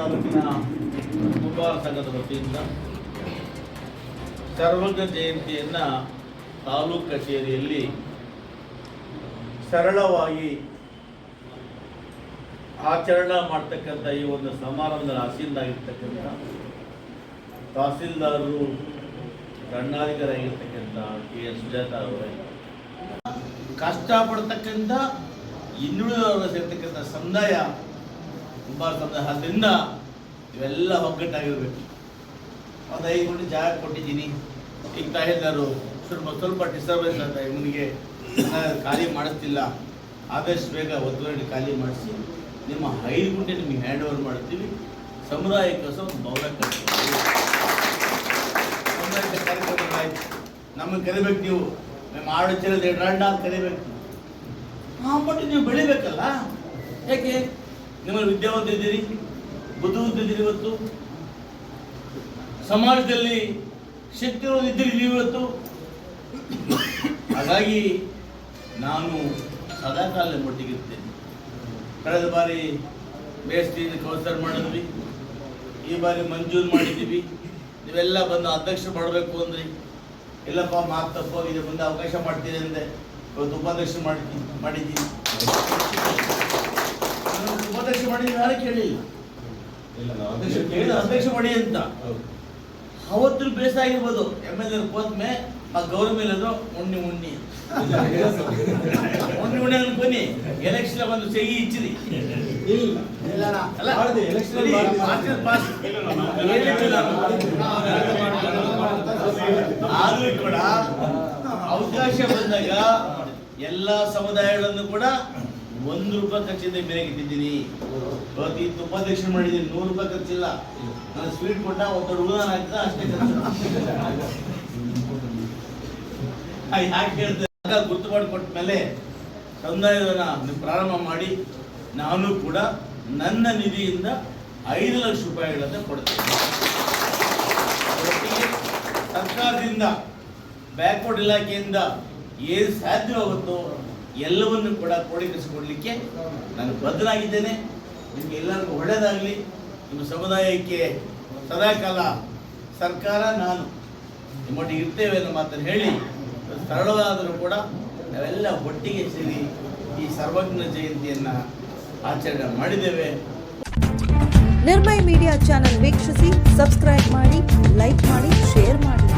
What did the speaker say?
ತಾಲೂಕಿನ ಕುಂಬಾರ ಸಂಘದ ವತಿಯಿಂದ ಸರ್ವಜ್ಞ ಜಯಂತಿಯನ್ನ ತಾಲೂಕು ಕಚೇರಿಯಲ್ಲಿ ಸರಳವಾಗಿ ಆಚರಣೆ ಮಾಡ್ತಕ್ಕಂಥ ಈ ಒಂದು ಸಮಾರಂಭದ ಆಸೀನರಾಗಿರ್ತಕ್ಕಂಥ ತಹಸೀಲ್ದಾರರು, ದಂಡಾಧಿಕಾರಿಯಾಗಿರ್ತಕ್ಕಂಥ ಕೆ ಎಸ್ ಸುಜಾತ ಅವರೇ, ಕಷ್ಟಪಡ್ತಕ್ಕಂಥ ಹಿಂದುಳಿದವರು ಸೇರ್ತಕ್ಕಂಥ ಸಮುದಾಯ ಸಮುದಾಯ ಅದರಿಂದ ಇವೆಲ್ಲ ಒಗ್ಗಟ್ಟಾಗಿರ್ಬೇಕು. ಒಂದು ಐದು ಗಂಟೆ ಜಾಗ ಕೊಟ್ಟಿದ್ದೀನಿ. ಈಗ ತಾಯಿದಾರು ಸ್ವಲ್ಪ ಸ್ವಲ್ಪ ಡಿಸ್ಟರ್ಬೆನ್ಸ್ ಅಂತ ಇವನಿಗೆ ಖಾಲಿ ಮಾಡಿಸ್ತಿಲ್ಲ. ಆದಷ್ಟು ಬೇಗ ಒತ್ತುವರಿ ಖಾಲಿ ಮಾಡಿಸಿ ನಿಮ್ಮ ಐದು ಗುಂಟೆ ನಿಮಗೆ ಹ್ಯಾಂಡ್ ಓವರ್ ಮಾಡ್ತೀವಿ. ಸಮುದಾಯಕ್ಕೋಸ್ಕರ ಒಂದು ಬೌಲ ಕಟ್ತೀವಿ ಆಯ್ತು. ನಮಗೆ ಕರಿಬೇಕು ನೀವು. ನಿಮ್ಮ ಆಡು ಚಿರದ ಕರಿಬೇಕು. ಹಾಂ ಬಟ್ ನೀವು ಬೆಳಿಬೇಕಲ್ಲ? ಯಾಕೆ? ನಿಮ್ಮಲ್ಲಿ ವಿದ್ಯಾವಂತ ಇದ್ದೀರಿ, ಬುದ್ಧಿವಂತ ಇದ್ದೀರಿ ಇವತ್ತು. ಸಮಾಜದಲ್ಲಿ ಶಕ್ತಿ ಇದ್ದೀರಿ ಇವತ್ತು. ಹಾಗಾಗಿ ನಾನು ಸದಾಕಾಲ ಮಟ್ಟಿಗಿರ್ತೇನೆ ಕಳೆದ ಬಾರಿ ಬೇಸ್ತಿಯಿಂದ ಕೌನ್ಸರ್ ಮಾಡಿದ್ವಿ. ಈ ಬಾರಿ ಮಂಜೂರು ಮಾಡಿದ್ದೀವಿ. ನೀವೆಲ್ಲ ಬಂದು ಅಧ್ಯಕ್ಷ ಮಾಡಬೇಕು ಅಂದ್ರಿ ಇಲ್ಲಪ್ಪ ಮಾತಪ್ಪ ತಪ್ಪೋಗಿದೆ ಮುಂದೆ ಅವಕಾಶ ಮಾಡ್ತೀರಿ ಅಂದೆ. ಇವತ್ತು ಉಪಾಧ್ಯಕ್ಷ ಮಾಡಿದ್ದೀನಿ ಮಾಡಿದ್ದೀನಿ ಮಾಡಿದ್ದೀನಿ ಯಾರು ಕೇಳಿಲ್ಲ ಕೇಳಿದ ಅಧ್ಯಕ್ಷ ಮಾಡಿ ಅಂತ. ಅವತ್ತು ಬೇಸ ಆಗಿರ್ಬೋದು ಎಂ ಎಲ್ ಎ ಹೋದ್ಮೆ ಆ ಗೌರವ ಮೇಲೆ ಉಣ್ಣಿ ಉಣ್ಣಿ ಉಣ್ಣಿ ಉಣ್ಣಿ ಅನ್ಕೊನಿ ಎಲೆಕ್ಷನ್ ಬಂದು ಸಹಿ ಇಚ್ಚಿರಿ. ಆದ್ರೂ ಕೂಡ ಅವಕಾಶ ಬಂದಾಗ ಎಲ್ಲಾ ಸಮುದಾಯಗಳನ್ನು ಕೂಡ ಒಂದು ರೂಪಾಯಿ ಖರ್ಚಿಂದ ಬೆಲೆಗೆ ಇಟ್ಟಿದ್ದೀನಿ ಇವತ್ತು ಈ ಉಪಾಧ್ಯಕ್ಷ ಮಾಡಿದ್ದೀನಿ, ನೂರು ರೂಪಾಯಿ ಖರ್ಚಿಲ್ಲ. ನಾನು ಸ್ವೀಟ್ ಕೊಟ್ಟ ಒಬ್ಬ ಹುಡುಗನ ಹಾಕಿದ ಅಷ್ಟೇ ಖರ್ಚು. ಯಾಕೆ ಹೇಳ್ತಾರೆ ಗುರ್ತು ಮಾಡಿಕೊಟ್ಟ ಮೇಲೆ ಸಮುದಾಯದನ್ನ ನೀವು ಪ್ರಾರಂಭ ಮಾಡಿ, ನಾನು ಕೂಡ ನನ್ನ ನಿಧಿಯಿಂದ ಐದು ಲಕ್ಷ ರೂಪಾಯಿಗಳನ್ನು ಕೊಡ್ತೇನೆ. ಸರ್ಕಾರದಿಂದ ಬ್ಯಾಕ್ವರ್ಡ್ ಇಲಾಖೆಯಿಂದ ಏನು ಸಾಧ್ಯವಾಗುತ್ತೋ ಎಲ್ಲವನ್ನು ಕೂಡ ಕ್ರೋಢೀಕರಿಸಿಕೊಡ್ಲಿಕ್ಕೆ ನಾನು ಬದ್ಧನಾಗಿದ್ದೇನೆ. ನಿಮಗೆ ಎಲ್ಲರಿಗೂ ಒಳ್ಳೆಯದಾಗಲಿ. ನಿಮ್ಮ ಸಮುದಾಯಕ್ಕೆ ಸದಾಕಾಲ ಸರ್ಕಾರ, ನಾನು ನಿಮ್ಮೊಟ್ಟಿಗೆ ಇರ್ತೇವೆ ಅನ್ನೋ ಮಾತನ್ನು ಹೇಳಿ, ಸರಳವಾದರೂ ಕೂಡ ನಾವೆಲ್ಲ ಒಟ್ಟಿಗೆ ಸೇರಿ ಈ ಸರ್ವಜ್ಞ ಜಯಂತಿಯನ್ನು ಆಚರಣೆ ಮಾಡಿದ್ದೇವೆ. ನಿರ್ಮಯ ಮೀಡಿಯಾ ಚಾನೆಲ್ ವೀಕ್ಷಿಸಿ, ಸಬ್ಸ್ಕ್ರೈಬ್ ಮಾಡಿ, ಲೈಕ್ ಮಾಡಿ, ಶೇರ್ ಮಾಡಿ.